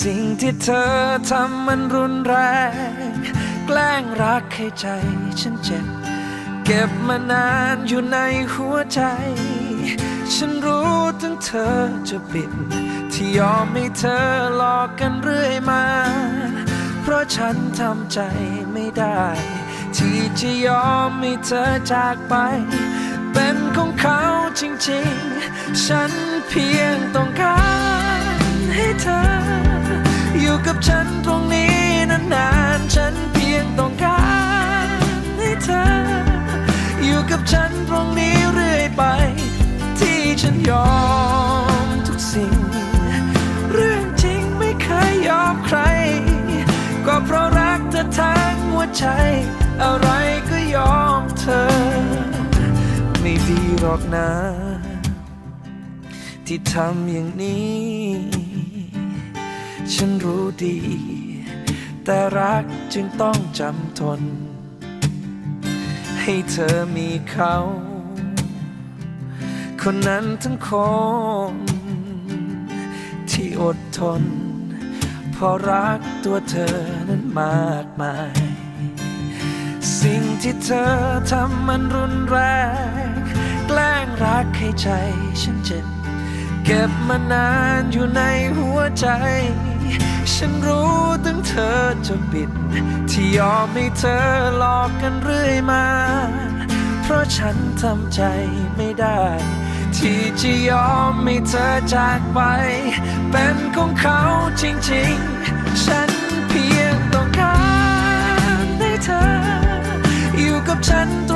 สิ่งที่เธอทำมันรุนแรง แกล้งรักให้ใจฉันเจ็บ เก็บมานานอยู่ในหัวใจ ฉันรู้ถึงเธอจะปิด ที่ยอมให้เธอหลอกกันเรื่อยมา เพราะฉันทำใจไม่ได้ ที่จะยอมให้เธอจากไป เป็นของเขาจริงๆ ฉันเพียงต้องการให้เธอ อยู่กับฉันตรงนี้นานๆ ฉันเพียงต้องการให้เธอ อยู่กับฉันตรงนี้เรื่อยไป ที่ฉันยอมทุกสิ่ง เรื่องจริงไม่เคยยอมใคร ก็เพราะรักเธอทั้งหัวใจ อะไรก็ยอมเธอ ไม่ดีหรอกนะ ที่ทำอย่างนี้ ฉันรู้ดี แต่รักจึงต้องจำทน ให้เธอมีเขา คนนั้นทั้งคนที่อดทน เพราะรักตัวเธอนั้นมากมาย สิ่งที่เธอทำมันรุนแรง แกล้งรักให้ใจฉันเจ็บ เก็บมานานอยู่ในหัวใจ ฉันรู้ถึงเธอจะปิด ที่ยอมให้เธอหลอกกันเรื่อยมา เพราะฉันทำใจไม่ได้ ที่จะยอมให้เธอจากไป เป็นของเขาจริงๆ ฉันเพียงต้องการให้เธอ อยู่กับฉันตรง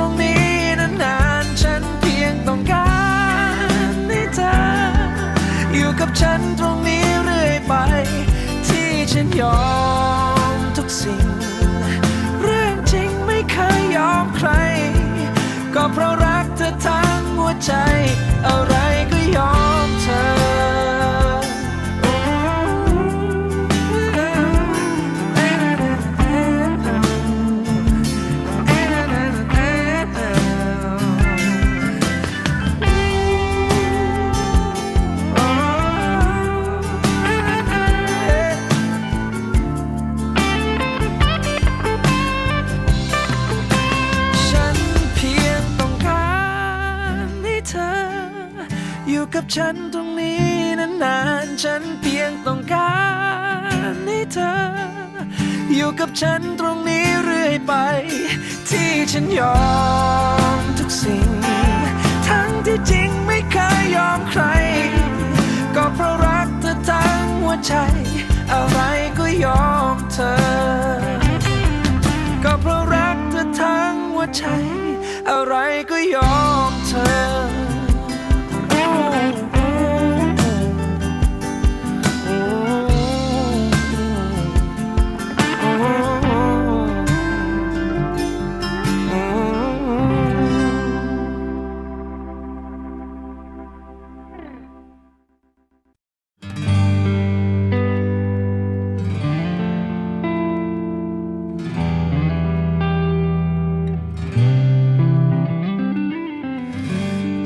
ฉันตรงนี้นานๆ ฉันเพียงต้องการให้เธอ อยู่กับฉันตรงนี้เรื่อยไป ที่ฉันยอมทุกสิ่ง ทั้งที่จริงไม่เคยยอมใคร ก็เพราะรักเธอทั้งหัวใจ อะไรก็ยอมเธอ ก็เพราะรักเธอทั้งหัวใจ อะไรก็ยอมเธอ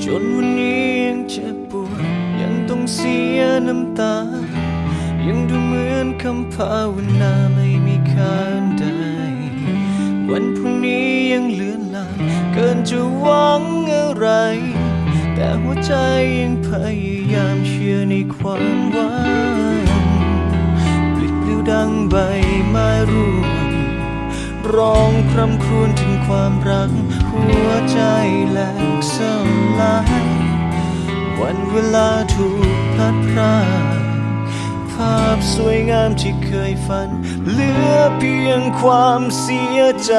จนวั เสียน้ำตา ยังดูเหมือนคำภาวนาไม่มีค่าใด วันพรุ่งนี้ยังเลือนลางเกินจะหวังอะไร แต่หัวใจยังพยายามเชื่อในความหวังปลิดปลิวดังใบไม้ร่วงร้องคร่ำครวญถึงความรัก หัวใจแหลกสลาย วันเวลาถูกพลัดพรากภาพสวยงามที่เคยฝัน เหลือเพียงความเสียใจ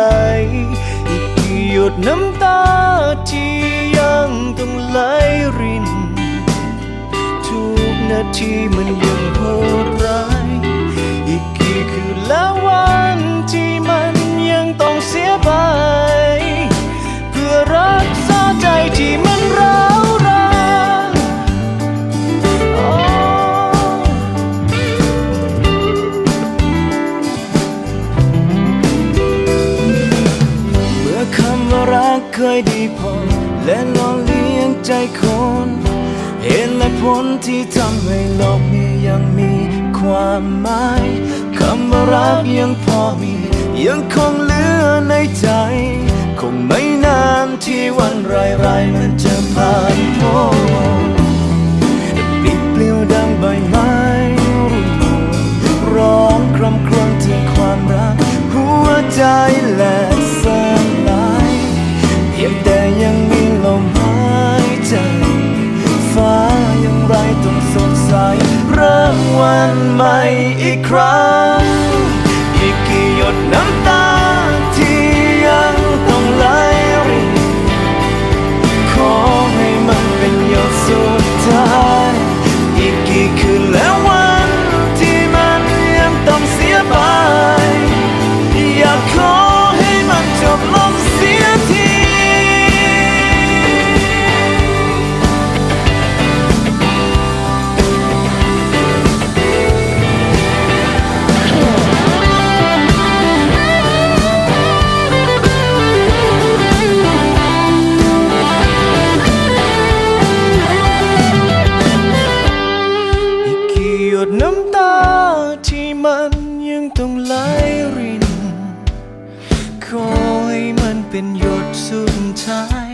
อีกกี่หยดน้ำตาที่ยังต้องไหลริน ทุกนาทีมันยังโหดร้าย ดน้ำตาที่มันยังต้องไหลริน ขอให้มันเป็นหยดสุดท้าย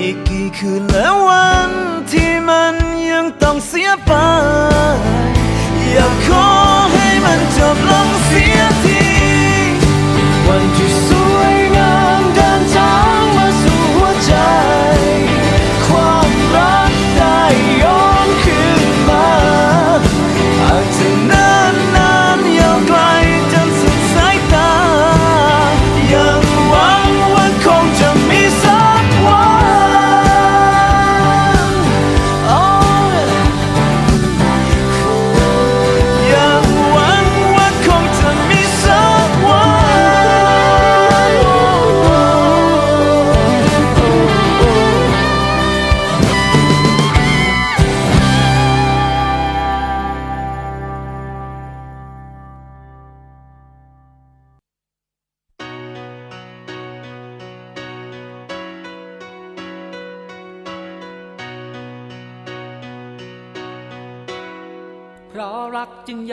อีกกี่คืนและวันที่มันยังต้องเสียไป อยากขอให้มันจบลงเสีย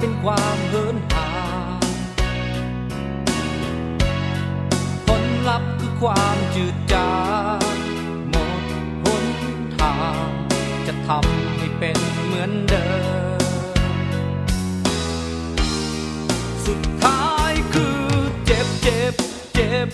เป็นความเหินห่างผลลัพธ์คือความจืดจางหมดหนทาง จะทำให้เป็นเหมือนเดิม สุดท้ายคือเจ็บเจ็บเจ็บ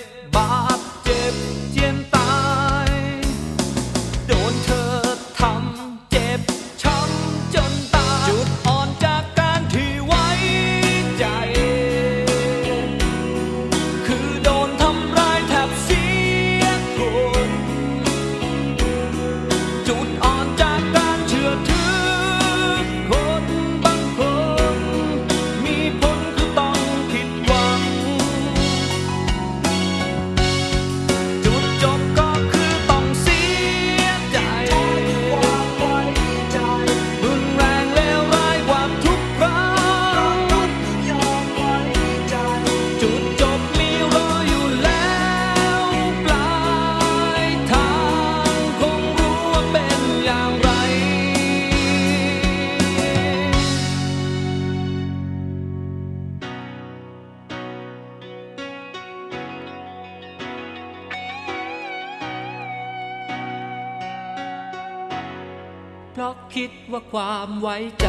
ความไว้ใจ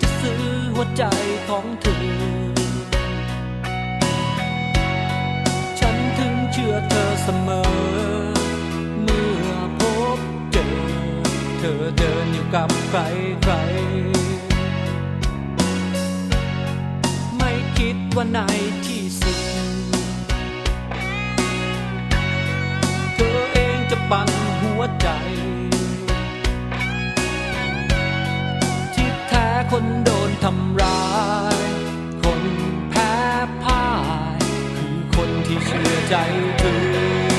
จะซื้อหัวใจของเธอ ฉันถึงเชื่อเธอเสมอ เมื่อพบเจอ เธอเดินอยู่กับใครใคร ไม่คิดว่าในที่สุดปั่นหั วใจ ที่แท้คนโดนทำร้าย คนแพ้พ่าย คือคนที่เชื่อใจเธอ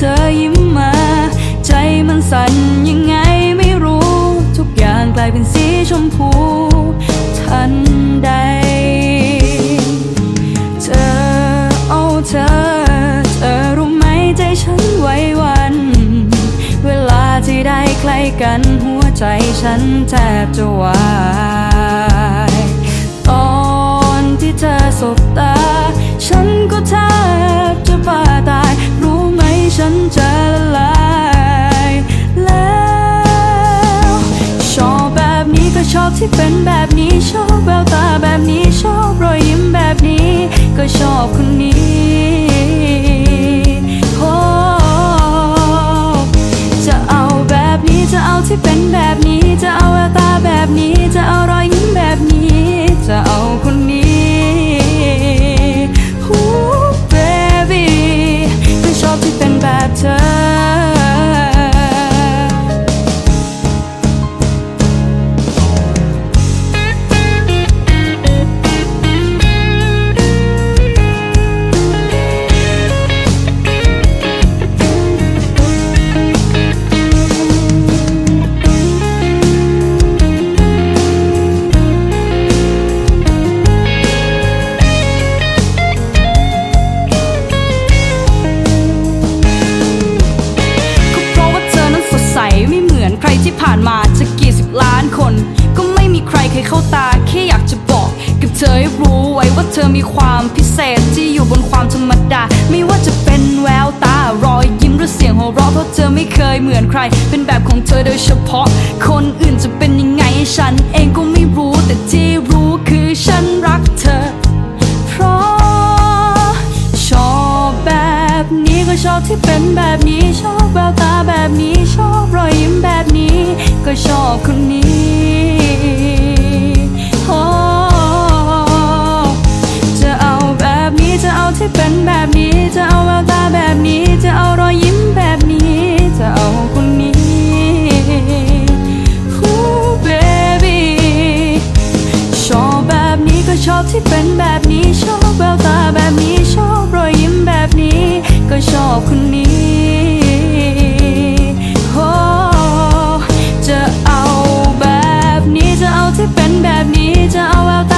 เธอยิ้มมา ใจมันสั่นยังไงไม่รู้ ทุกอย่างกลายเป็นสีชมพู ทันใด เธอเอาเธอ เธอรู้ไหมใจฉันไหวหวัน เวลาที่ได้ใกล้กันหัวใจฉันแทบจะวายตอนที่เธอสบตา ฉันก็แทบ ที่เป็นแบบนี้ชอบแววตาแบบนี้ชอบรอยยิ้มแบบนี้ ก็ชอบคนนี้โอ้จะเอาแบบนี้จะเอาที่เป็นแบบนี้ จะเอาแววตาแบบนี้ จะเอารอยยิ้มแบบนี้ จะเอาคนนี้โอ้ baby ก็ชอบที่เป็นแบบเธอ อมีความพิเศษที่อยู่บนความธรรมดา ไม่ว่าจะเป็นแววตารอยยิ้มหรือเสียงหัวเราะเพราะเธอไม่เคยเหมือนใคร เป็นแบบของเธอโดยเฉพาะ คนอื่นจะเป็นยังไงฉันเองก็ไม่รู้แต่ที่รู้คือฉันรักเธอ เพราะชอบแบบนี้ก็ชอบที่เป็นแบบนี้ชอบแววตาแบบนี้ชอบรอยยิ้มแบบนี้ ก็ชอบคน อบที่เป็นแบบนี้ชอบแววตาแบบนี้ชอบรอยยิ้มแบบนี้ ก็ชอบคนนี้โอ้จะเอาแบบนี้จะเอาที่เป็นแบบนี้จะเอาแววตา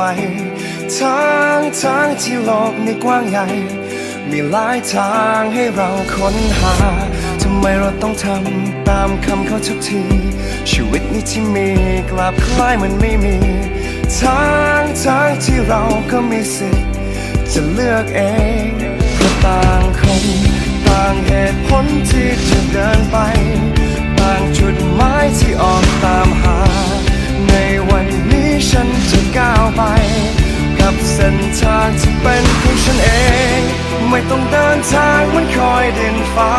ไหวทางทางที่โลกในกว้างใหญ่ มีหลายทางให้เราค้นหา ทำไมเราต้องทำตามคำเขาทุกที ชีวิตนี้ที่มีกลับคล้ายมันไม่มี ทางทางที่เราก็มีสิทธิ์จะเลือกเองเพราะต่างคนต่างเหตุผลที่จะเดินไป ต่างจุดหมายที่ออกตามหา ในวัน ฉันจะก้าวไป กับเส้นทางที่เป็นของฉันเอง ไม่ต้องเดินทางมันคอยเดินฟ้า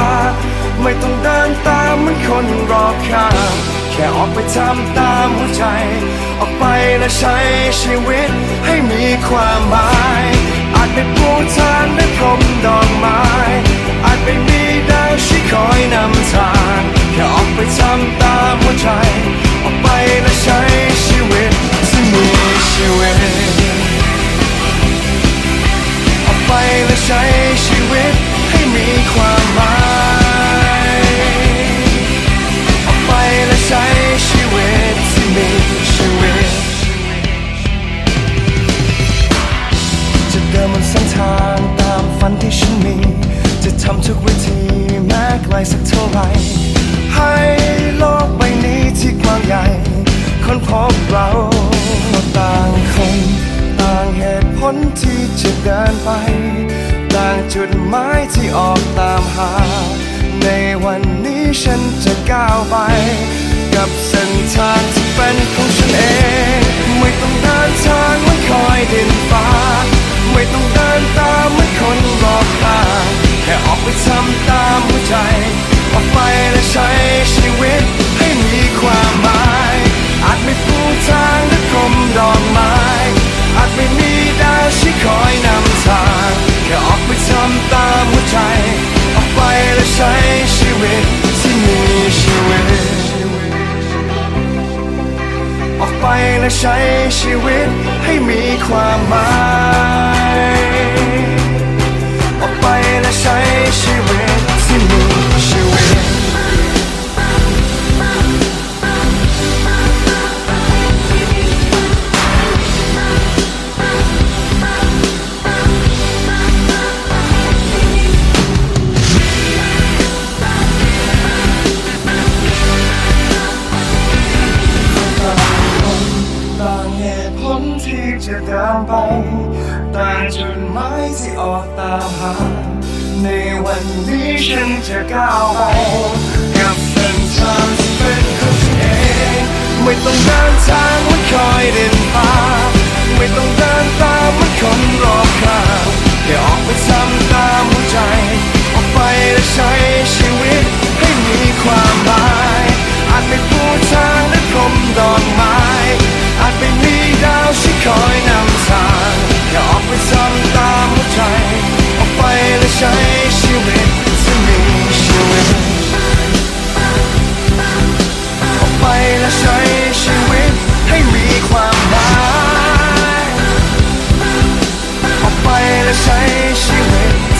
ไม่ต้องเดินตามมันคนรอบข้างแค่ออกไปทำตามหัวใจ ออกไปและใช้ชีวิตให้มีความหมาย อาจไป็นผู้ทางและพรมดอกไม้ อาจไป็มีดาวชี้คอยนำทาง แค่ออกไปทำตามหัวใจ ออกไปและใช้ชีวิต ชีวิตเอาไปและใช้ ทำตามหัวใจ ออกไปและใช้ชีวิตให้มีความหมาย อาจไม่ปูทางด้วยกลมดอกไม้ อาจไม่มีดาวชี้คอยนำทาง แค่ออกไปทำตามหัวใจ ออกไปและใช้ชีวิตที่มีชีวิต ออกไปและใช้ชีวิตให้มีความหมาย ใช้ชีวิตที่มีชีวิตต่างเหตุผลที่จะเดินไปต่างจุดหมายที่ออกตามหา ในวันนี้ฉันจะก้าวไปกับเส้นทางเป็นของฉันเองไม่ต้องเดินทางมันคอยเดินตาไม่ต้องเดินตามมันคนรอบข้างแค่ออกไปทำตามหัวใจ ออกไปและใช้ชีวิตให้มีความหมายอาจไป็ผู้ทางและพรมดอกไม้อาจไป็มีดาวที่คอยนำทางแค่ออกไปทำตามหัวใจ ไปและใช้ชีวิตจะมีชีวิตออกไปและใช้ชีวิตให้มีความหมายออกไปและใช้ชีวิต